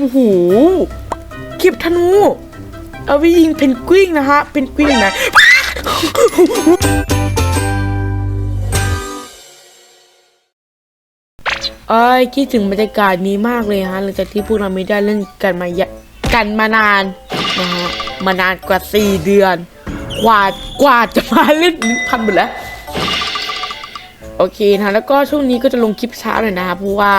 โอ้โหคลิปธนู เอาไปยิงเพนกวินนะฮะเพนกวินนะเอ้ยคิดถึงบรรยากาศนี้มากเลยฮะหลังจากที่พวกเราไม่ได้เล่นกันมายะกันมานานนะฮะมานานกว่าสี่เดือน กว่ากว่าจะมาเล่นพันหมดแล้ว โอเคนะแล้วก็ช่วงนี้ก็จะลงคลิปช้าหน่อยนะคะเพราะว่า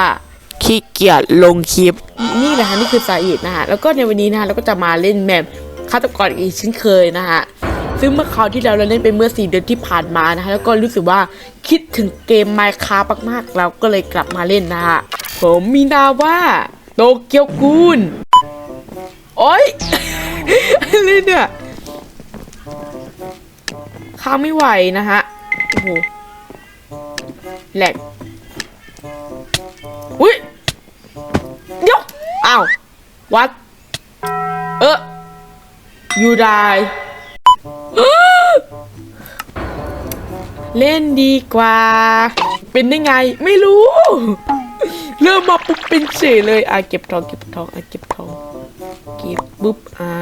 ขี้เกียจลงคลิป นี่แหละฮะนี่คือสาเหตุนะฮะแล้วก็ในวันนี้นะฮะเราก็จะมาเล่นแมปฆาตกรอีกเช่นเคยนะฮะซึ่งเมื่อคราวที่แล้วเราเล่นไปเมื่อ4เดือนที่ผ่านมานะฮะแล้วก็รู้สึกว่าคิดถึงเกม Minecraft มากๆเราก็เลยกลับมาเล่นนะฮะผมมีนาว่าโตเกียวกูนโอ๊ยอะไรเนี่ยข้าไม่ไหวนะฮะโอ้โหแหลกอุ้ย อ้าววัดเออยูไดเล่นดีกว่า เป็นได้ไงไม่รู้ เริ่มมาปุ๊บเป็นเฉยเลย อะเก็บทองเก็บทองอะเก็บทองเก็บปุ๊บอ่า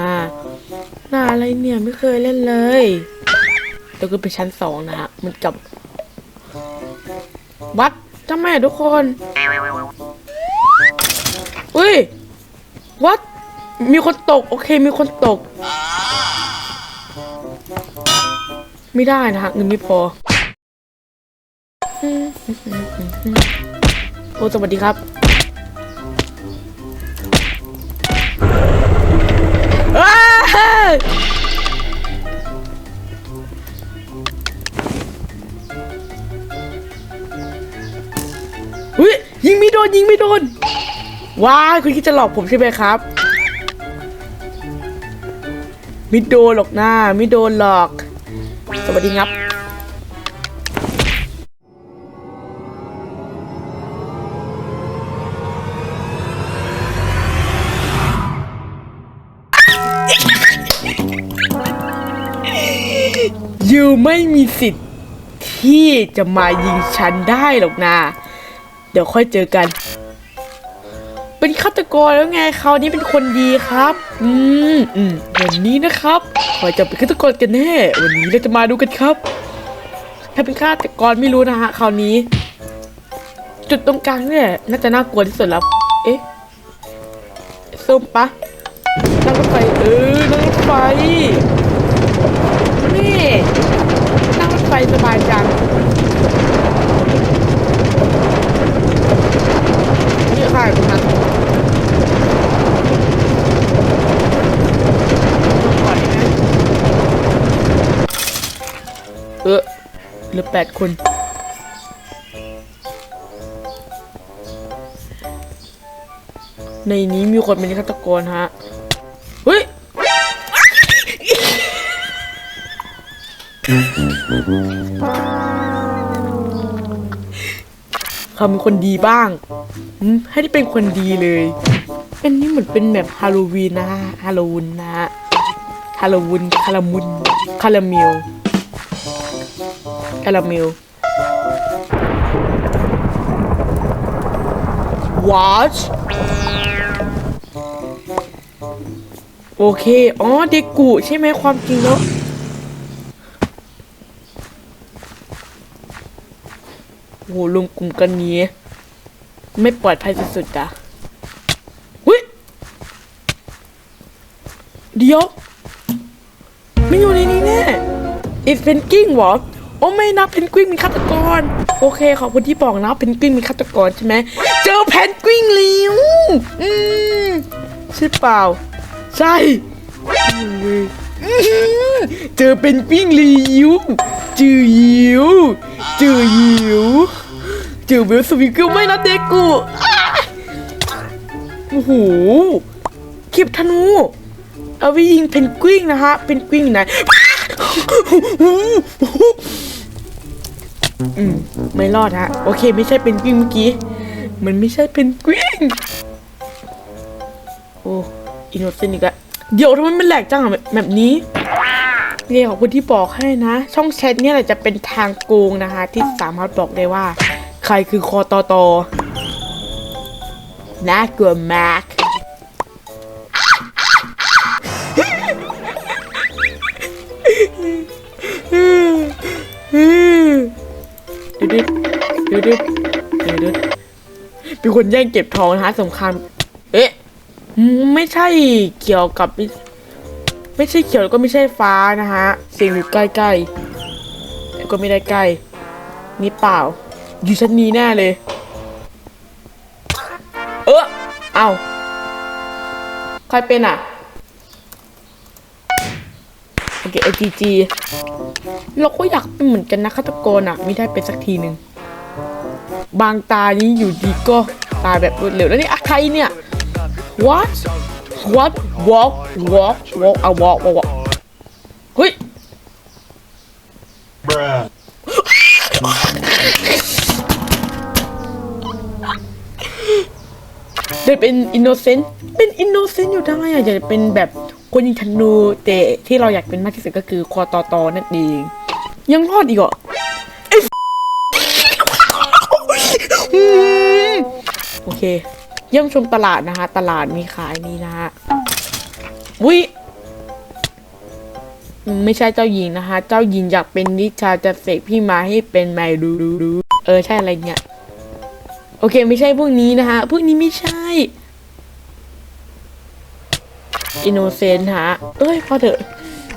หน้าอะไรเนี่ยไม่เคยเล่นเลยแล้วก็ไปชั้นสองนะฮะมันกับ วัดทำไมทุกคน วัดมีคนตก โอเค มีคนตก ไม่ได้นะฮะเงินไม่พอ โอ้ สวัสดีครับอุ้ยยิงไม่โดน ยิงไม่โดน ว้ายคุณคิดจะหลอกผมใช่ไหมครับม่โดนหรอกหนะไม่โดนหรอก สวัสดีครับยูไม่มีสิทธิ์ที่จะมายิงฉันได้หรอกนะ เดี๋ยวค่อยเจอกัน กรแล้วไงคราวนี้เป็นคนดีครับ อืมอืมวันนี้นะครับใครจะเป็นฆาตกรกันแน่วันนี้เราจะมาดูกันครับ ถ้าเป็นฆาตกรไม่รู้นะฮะคราวนี้ จุดตรงกลางเนี่ยน่าจะน่ากลัวที่สุดแล้ว เอ๊ะส้มปะนั่งรถไฟเออนั่งรถไฟ นี่นั่งรถไฟสบายจัง นี่ค่ะตรงนั้นก่อนนะ เออเหลือแปดคน ในนี้มีคนเป็นฆาตกรฮะ เฮ้ย เขาเป็นคนดีบ้าง ให้ได้เป็นคนดีเลยอันนี้เหมือนเป็นแบบฮาโลวีนนะฮะ ฮาโลวีนนะฮะ ฮาโลวีนคารามุนคาราเมล คาราเมลวอชโอเค อ๋อ เด็กกุใช่ไหมความจริงแล้ว โหรวมกลุ่มกันนี้ ไม่ปลอดภัยสุดๆอะอุ้ย เดี๋ยว ไม่อยู่ในนี้แน่อีเพนกิ้งเหรอ โอ้ไม่นะเพนกวินมีฆาตกร โอเคขอบคุณที่บอกนะเพนกวินมีฆาตกรใช่ไหมเจอเพนกวินแล้วอืมใช่เปล่า ใช่เจอเป็นกวินแล้วจือยิวจือยิวจือเวลสวิงเกิลไม่นะเด็กกูโอ้โหคลิปธนู เอาไปยิงเพนกวินนะฮะเพนกวินไหน อืมไม่รอดฮะ โอเค ไม่ใช่เป็นกิ้งเมื่อกี้ มันไม่ใช่เป็นกิ้งโอ้อินโนเซนต์อีกแล้วเดี๋ยวทำไมมันแหลกจังอะแบบนี้เนี่ยของคนที่บอกให้นะ ช่องแชทเนี่ยแหละจะเป็นทางโกงนะคะ ที่สามารถบอกได้ว่า ใครคือคอตอตอน่ากลัวมาก ดึดดึดดึดดึดดึดเป็นคนแย่งเก็บทองนะฮะสงครามเอ๊ะ ไม่ใช่เกี่ยวกับ ไม่ใช่เขียวก็ไม่ใช่ฟ้านะฮะสียงอยู่ใกล้ๆแต่ก็ไม่ได้ใกล้ นี่เปล่า อยู่ชั้นนี้แน่เลย เออเอาใครเป็นอะ โอเคไอจีจี เราก็อยากเป็นเหมือนกันนะฆาตกรอะ ไม่ได้เป็นสักทีหนึ่งบางตานี้อยู่ดีก็ตายแบบรวดเร็วแล้วนี่อะใครเนี่ย what what walk walk walk เอา walk walk เฮ้ย Bruh. จะเป็นอินโนเซนต์เป็นอินโนเซนต์อยู่ได้อะอยากจะเป็นแบบ คนยิงธนูแต่ที่เราอยากเป็นมากที่สุดก็คือคอตอตอนั่นเอง ยังรอดอีกเหรอไอ้โอเค เยี่ยมชมตลาดนะคะ ตลาดมีขายนี่นะฮะวิไม่ใช่เจ้าหญิงนะคะ เจ้าหญิงอยากเป็นนิชาจะเสกพี่มาให้เป็นไมดูดูเออใช่อะไรเนี่ย โอเค ไม่ใช่พวกนี้นะฮะพวกนี้ไม่ใช่ อินโนเซนต์ฮะ เอ้ยพอเถอะ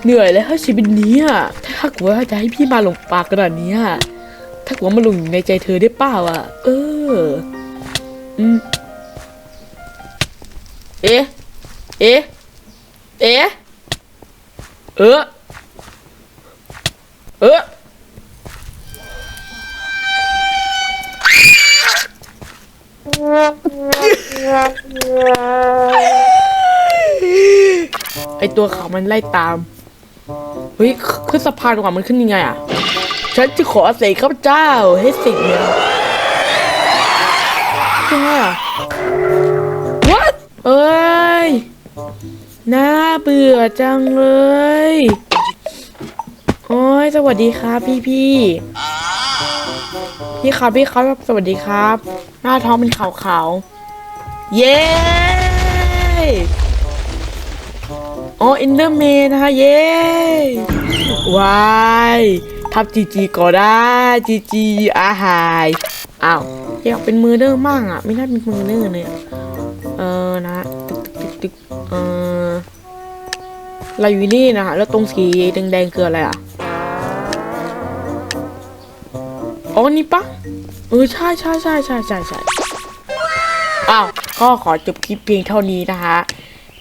เหนื่อยแล้วชีวิตนี้อะถ้าหากว่าจะให้พี่มาหลงปากขนาดนี้อะถ้าหากว่ามาหลงอยู่ในใจเธอได้เปล่าอะ เออ อืม เอ๊ะ เอ๊ะ เอ๊ะ เออ เออ ไอตัวขาวมันไล่ตาม เฮ้ยขึ้นสะพานกว่ามันขึ้นยังไงอะ ฉันจะขอเสกข้าพเจ้าให้สิ่งเนี่ยยังไงอะ what เอ้ย น่าเบื่อจังเลย โอ้ย สวัสดีครับพี่พี่พี่ครับพี่ครับสวัสดีครับ หน้าท้องเป็นขาวๆ เย้ อ้อินเดอร์เมนนะคะ เย้ว้ายทับจีจีก็ได้จีจีอาหายอ้าวอยากเป็นมือเดอร์มั่งอะ ไม่น่าเป็นมือเดอร์เลยเออนะตึกตึกตึกเออเราอยู่นี่นะคะแล้วตรงสีแดงๆคืออะไรอะอ๋อนี่ปะเออใช่ใช่ใช่ใช่ใช่ใช่อ้าวก็ขอจบคลิปเพียงเท่านี้นะคะ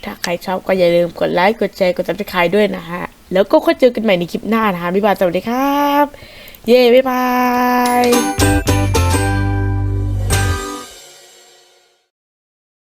ถ้าใครชอบก็อย่าลืมกดไลค์กดแชร์กดติดตามด้วยนะฮะ แล้วก็ค่อยเจอกันใหม่ในคลิปหน้านะคะบ๊ายบายสวัสดีครับ เย้บ๊ายบาย